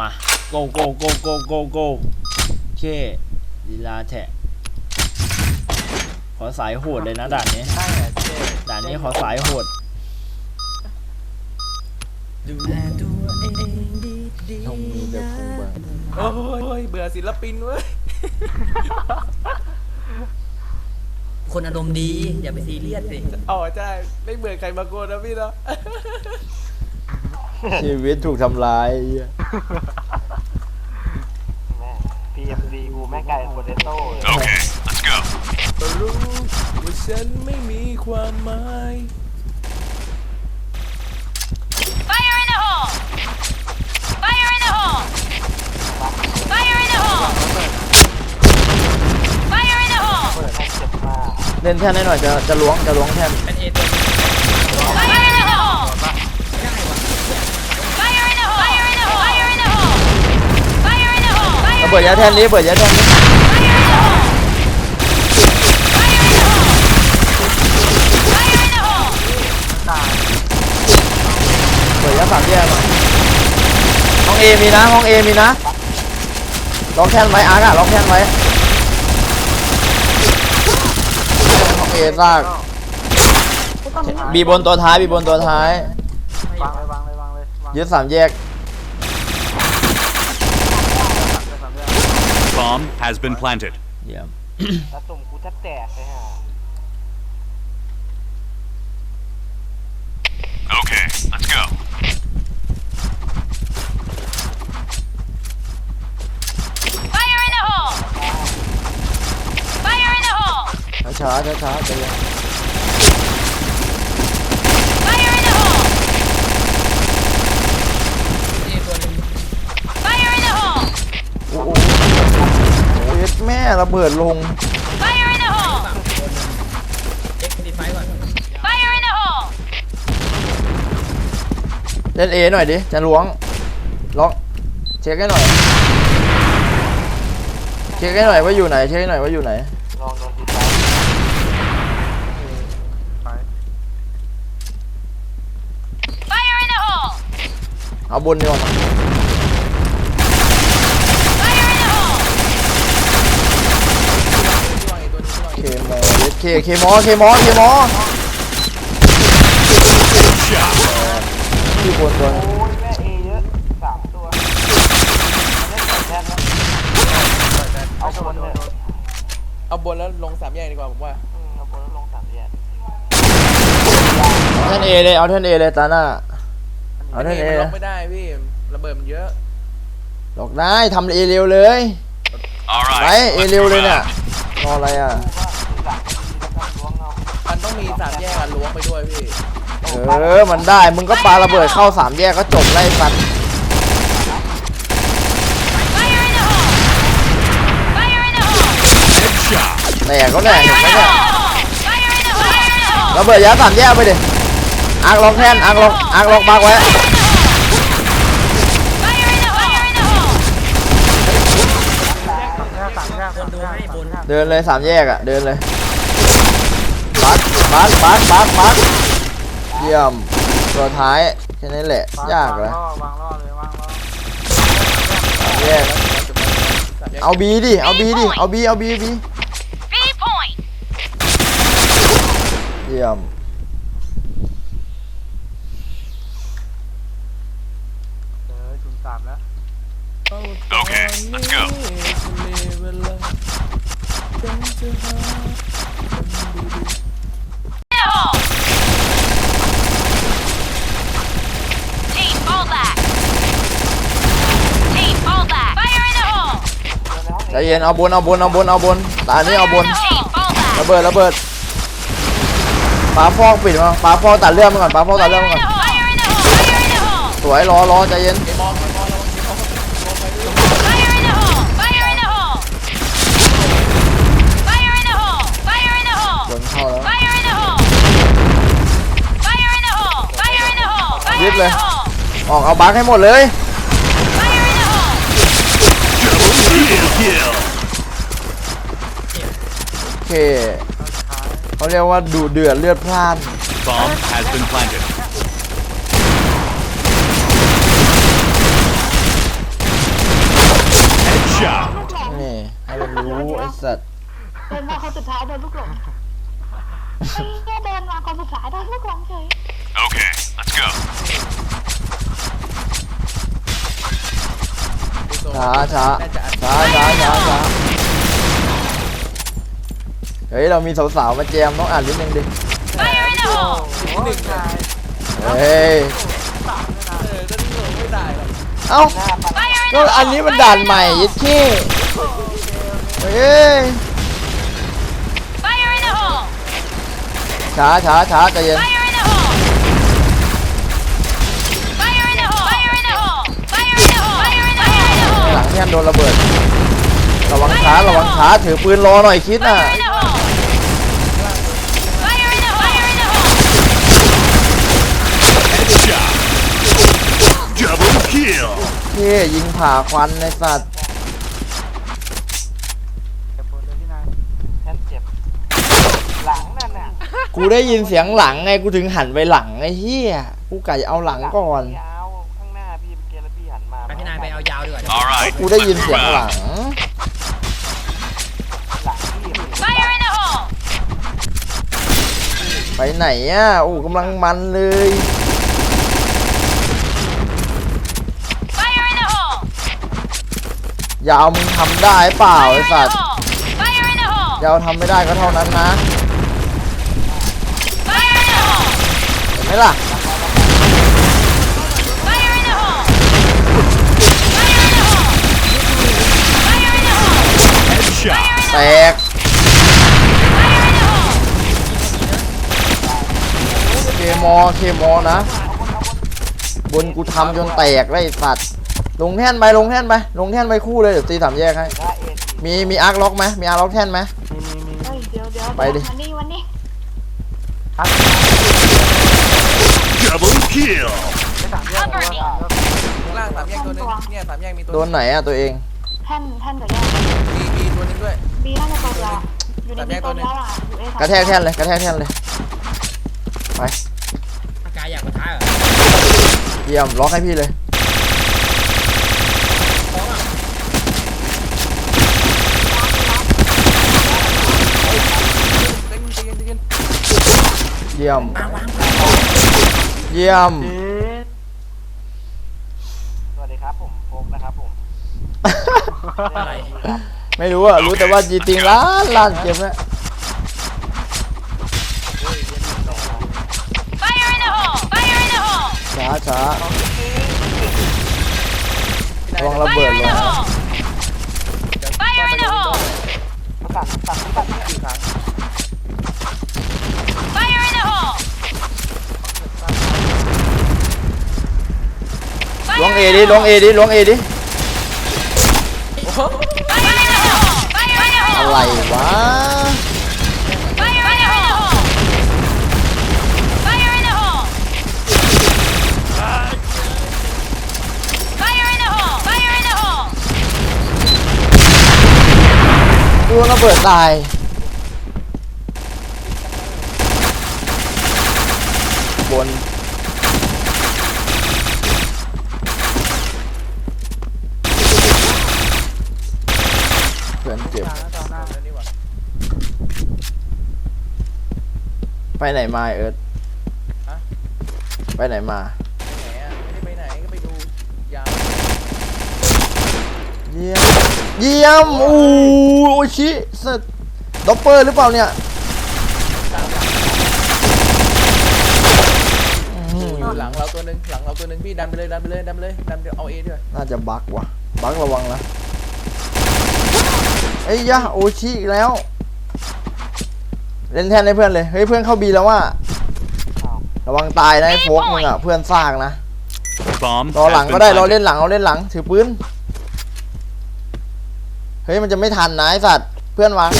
มาโกโกโกโกโกโกเคลีลาแทะ ขอสายโหดเลยนะด่านนี้ ใช่อะเจ๊ด่านนี้ขอสายโหด ดูแลตัวเองดีดีต้องมีเดี๋ยวกูบ้างโอ้ยเบื่อศิลปินเว้ยคนอารมณ์ดี อย่าไปซีเรียสสิ อ๋อใช่ ไม่เบื่อใครมาโกนนะพี่เนาะ ชีวิตถูกทำร้ายเหี้ยแม่พีเอ็มดีกูแม่งกลายเป็นโปเตโต้เลย Okay, let's go. ก็รู้ว่าฉันไม่มีความหมาย Fire in the hole! Fire in the hole! Fire in the hole! Fire in the hole! เปิดให้เจ็บมากเล่นแท่นให้หน่อยจะจะล้วงจะล้วงแท่น เบิดยาแท่นนี้เปิดยาแท่นนี้ in the hole! Fire in the hole! Fire in the hole! เปิดยาสามแยกหน่อยห้องเอมีนะห้องเอมีนะล็อกแท่นไว้อาร์กอะล็อกแท่นไว้ห้องเอซากบีบนตัวท้ายบีบนตัวท้ายวางเลยวางเลยวางเลยวางยึดสามแยก Bomb has been planted. เยี่ยม กระสุนกูจะแตกเลยฮะ Okay, let's go. Fire in the hole! Fire in the hole! ช้าช้าช้าช้าใจเย็น แม่ระเบิดลง Fire in the hole! เอ็กซ์ดีไฟก่อน Fire in the hole! เล่นเอหน่อยดิจะล้วงล็อกเช็คให้หน่อย เช็คให้หน่อยว่าอยู่ไหน เช็คให้หน่อยว่าอยู่ไหน ลองโดนทีซ้ายไป Fire in the hole! เอาบนดีกว่ามั้ง Fire in the hole! ที่วางไอ้ตัวนี้ที่วาง เคเคมอเคมอเคมอที่บนตัวโอ้ยแม่เอเยอะสามตัวไม่ได้แทนนะเอาคนเลยเอาบนแล้วลงสามแยกดีกว่าผมว่าเอาบนแล้วลงสามแยกเอาท่นเอเลยเอาท่านเอเลยตาหน้าเอาท่านเอล็อกไม่ได้พี่ระเบิดมันเยอะล็อกได้ทำเอเร็วเลยไปเอเร็วเลยเนี่ยรออะไรอะ ต้องมีสามแยกอะล้วงไปด้วยพี่เออ มันได้ มึงก็ปาระเบิดเข้าสามแยกก็จบไล่ฟัน Fire in the hole! Fire in the hole! แตกก็แน่เห็นไหมเนี่ย Fire in the hole! Fire in the hole! ระเบิดยาสามแยกไปดิอาร์กล็อกแท่นอาร์กล็อกอาร์กล็อกบักไว้ Fire in the hole! Fire in the hole! บนดูให้บนเดินเลยสามแยกอะเดินเลย บักบักบักบักบักเยี่ยมตัวท้ายแค่นี้แหละ ยากเหรอวางล่อเลยวางล่อสามแยกสามแยกเอาบีดิ เอาบีดิ เอาบีเอาบีบี B point! เยี่ยมเออถึงสามแล้ว Okay, let's go. In the hole! Team, fall back! Team, fall back! Fire in the hole! ใจ จเย็นเอาบนเอาบนเอาบนเอาบนตานี้เอาบนระเบิดระเบิดปลาฟอกปิดมาปลาฟอกตัดเรื่องมัก่อนปลาฟอกตัดเรื่องมัก่อนสวยรอรอใจเย็นบนเข้แล้วยึดเลยออกเอาบักให้หมดเลย เคเขาเรียกว่าดูเดือดเลือดพล่าน Bomb has been นี่ให้มัรู้สัตเดินมาคนผูกอเคสายโดนลูกหลงเฉย Okay, let's go. ช้าช้าช้าช้าช้าช้า เฮ้ย เรามีสาวๆมาแจมต้องอ่านนิดนึงดิ Fire in the hole! นิดหนึ่งเลยเฮ้ยเออจะหลงไม่ได้หรอกเอ้า Fire in ก็ the hole! อันนี้มันด่านใหม่ยิดขี้เฮ้ย Fire in the hole! ช้าช้าช้าใจเย็น Fire in the hole! Fire in the hole! Fire in the hole! Fire in the hole! Fire in the หลั hole! งแท่นโดนระเบิด ระวังช้าระวังช้าถือปืนรอหน่อยคิดน่ะ ท่ยิงผ่าควันในสัตว์เจ็บปวดเลยพี่นายแท่นเจ็บ หลังนั่นน่ะกูได้ยินเสียงหลังไงกูถึงหันไปหลังไอ้เหี้ยกูกะจะเอาหลังก่อนพี่เอาข้างหน้าพี่เมื่อกี้แล้วพี่หันมาไปพี่นายไปเอายาวดีกว่า All right. กูได้ยินเสียงหลัง หลังพี่ Fire in the hole! ไปไหนอะโอ้กำลังมันเลย Fire in the hole! อ ย่าเอามึงทำได้เปล่าไอ้ Fire in สัต the ว์ hole! Fire in the hole! อย่าเอาทำไม่ได้ก็เท่านั้นนะ Fire in the hole! เห็นไหมล่ะ Fire in the hole! Fire in the hole! Fire in the hole! Headshot. แตก Fire in the hole! เคมอเคมอนะ บนกูทำจนแตกเลยไอ้สัตว์ ลงแท่นไปลงแท่นไปลงแท่นไปคู่เลยเดี๋ยวตีสามแยกให้ถ้าเอ็นมีมีอาร์คล็อกไหมมีอาร์คล็อกแท่นไหมเฮ้ยเดี๋ยวเดี๋ยวไปดิ วันนี้วันนี้ Double kill. Cover me! ข้างล่างสามแยกตัวหนึงเนี่ยสามแยกมีตัวโดนไหนอะตัวเองแท่นแท่นกับแยกมีมีตัวหนึงด้วย บีน่าจะตัวเดียวอะอยู่ในสามแยบีกตัตัววหนึ่เดีงยวอะอยู่เอสามกระแทกแท่นเลยกระแทกแท่นเลยไปอากายอยากมาท้าเหรอเยี่ยมล็อกให้พี่เลย เต็งเต็งเต็ง เยี่ยม เยี่ยม สวัสดีครับผมโฟกนะครับผมอะไรไม่รู้อะรู้แต่ว่าจีติงล้านล้านเกมแล้ว Fire in the hole! Fire in the hole! ช้าช้าระวังระเบิ Fire ด in เล the ย hole! Fire in the hole! ตัดตัดตัดกี่ครั้ง เอดิลวงเอดิลวงเอดิ Fire in the hole! Fire in the อะ hole! ไรวะ Fire in the hole! Fire in the hole! Fire in the hole! Fire in the hole! กูระเบิดตายบน เพื่อนเจ็บ ต่อหน้าแล้วนี่หว่า ไปไหนมาเอิร์ธฮะ ไปไหนมาไปไหนอะไม่ได้ไปไหนก็ไปดูยาวเยี่ยม เยี่ยมอู้โอชิสด็อปเปอร์หรือเปล่าเนี่ยอื้ออหืยู่อหลังเราตัวหนึงหลังเราตัวหนึงพี่ดันไปเลยดันไปเลยดันไปเลยดันไปเอาเอด้วยน่าจะบักว่ะ บักระวังนะไอ้ยะโอชิอีกแล้ว เล่นแทนให้เพื่อนเลย เฮ้ยเพื่อนเข้าบีแล้วว่า ระวังตายนะไอ้โฟกมึงอะเพื่อนซากนะ Bomb รอหลัง has ก็ been ได้รอ planted. เล่นหลังเราเล่นหลัง ถือปืน เฮ้ยมันจะไม่ทันนะไอ้สัตว์ เพื่อนวาง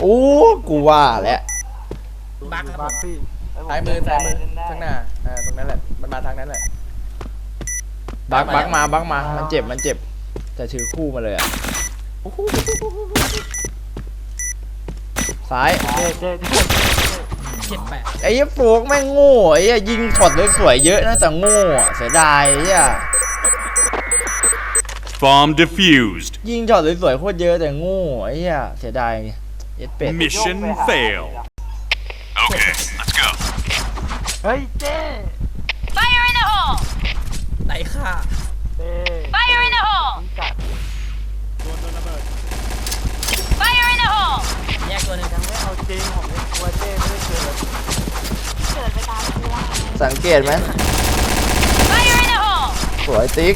โอ้กูว่าแล้วบักครับผมซ้ายมือซ้ายมือข้างหน้าอ่าตรงนั้นแหละ มันมาทางนั้นแหละ บักบักมาบักมา มันเจ็บมันเจ็บ จะถือคู่มาเลยอะ ซ้ายเจ็ดแปดไอ้เหี้ยโฟกแม่งโง่ไอ้เหี้ยยิงช็อตเลยสวยเยอะนะแต่โง่อะเสียดายไอ้เหี้ย Bomb defused. ยิงจอดสวยๆโคตรเยอะแต่โงูไอ้เหี้ยเสียดายเอ็ดเป็ด Mission failed. Okay, let's go. เฮ้ยเจ้ Fire in the hole! ไหนค่ะ เจ้ Fire in the hole! จัด Fire in the hole! แยกตัวหนึ่ง ยังไม่เอา จริงผมยังกลัวเจ้ไม่ได้เกิดเกิดไปตามตัว สังเกตไหม Fire in the hole! สวยติ๊ก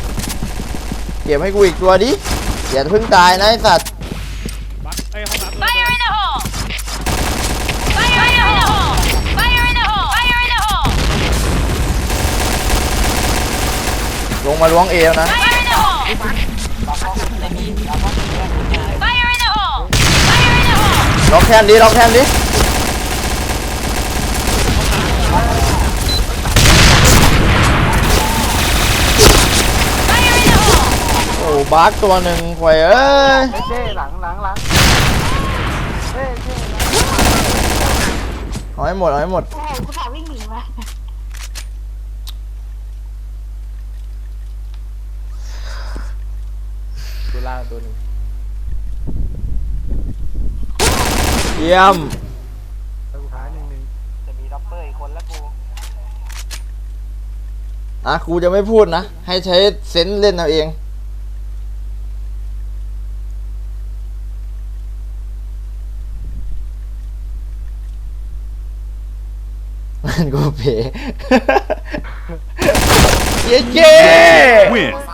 เก็บให้กูอีกตัวดิ อย่าเพิ่งตายนะไอสัตว์ Fire in the hole! Fire in the hole! Fire in the hole! Fire in the hole! ลงมาล้วงเอวนะ Fire in the hole! ล็อกแทนดิล็อกแทนดิ Fire in the hole! โอ้บาร์กตัวหนึ่งควยเอ้ยเฮ้ยเจ้หลังหลังหลังเฮ้ยเจ้หลังเอาให้หมดเอาให้หมดโอ้โหกูสาวิ่งหนีมาตัวล่างตัวหนึ่ง เยี่ยมสุดท้ายหนึ่งหนึ่งจะมีด็อปเปอร์อีกคนแล้วกูอะกูจะไม่พูดนะ ให้ใช้เซนส์เล่นเอาเองมันกูเพเย้เย้ Win.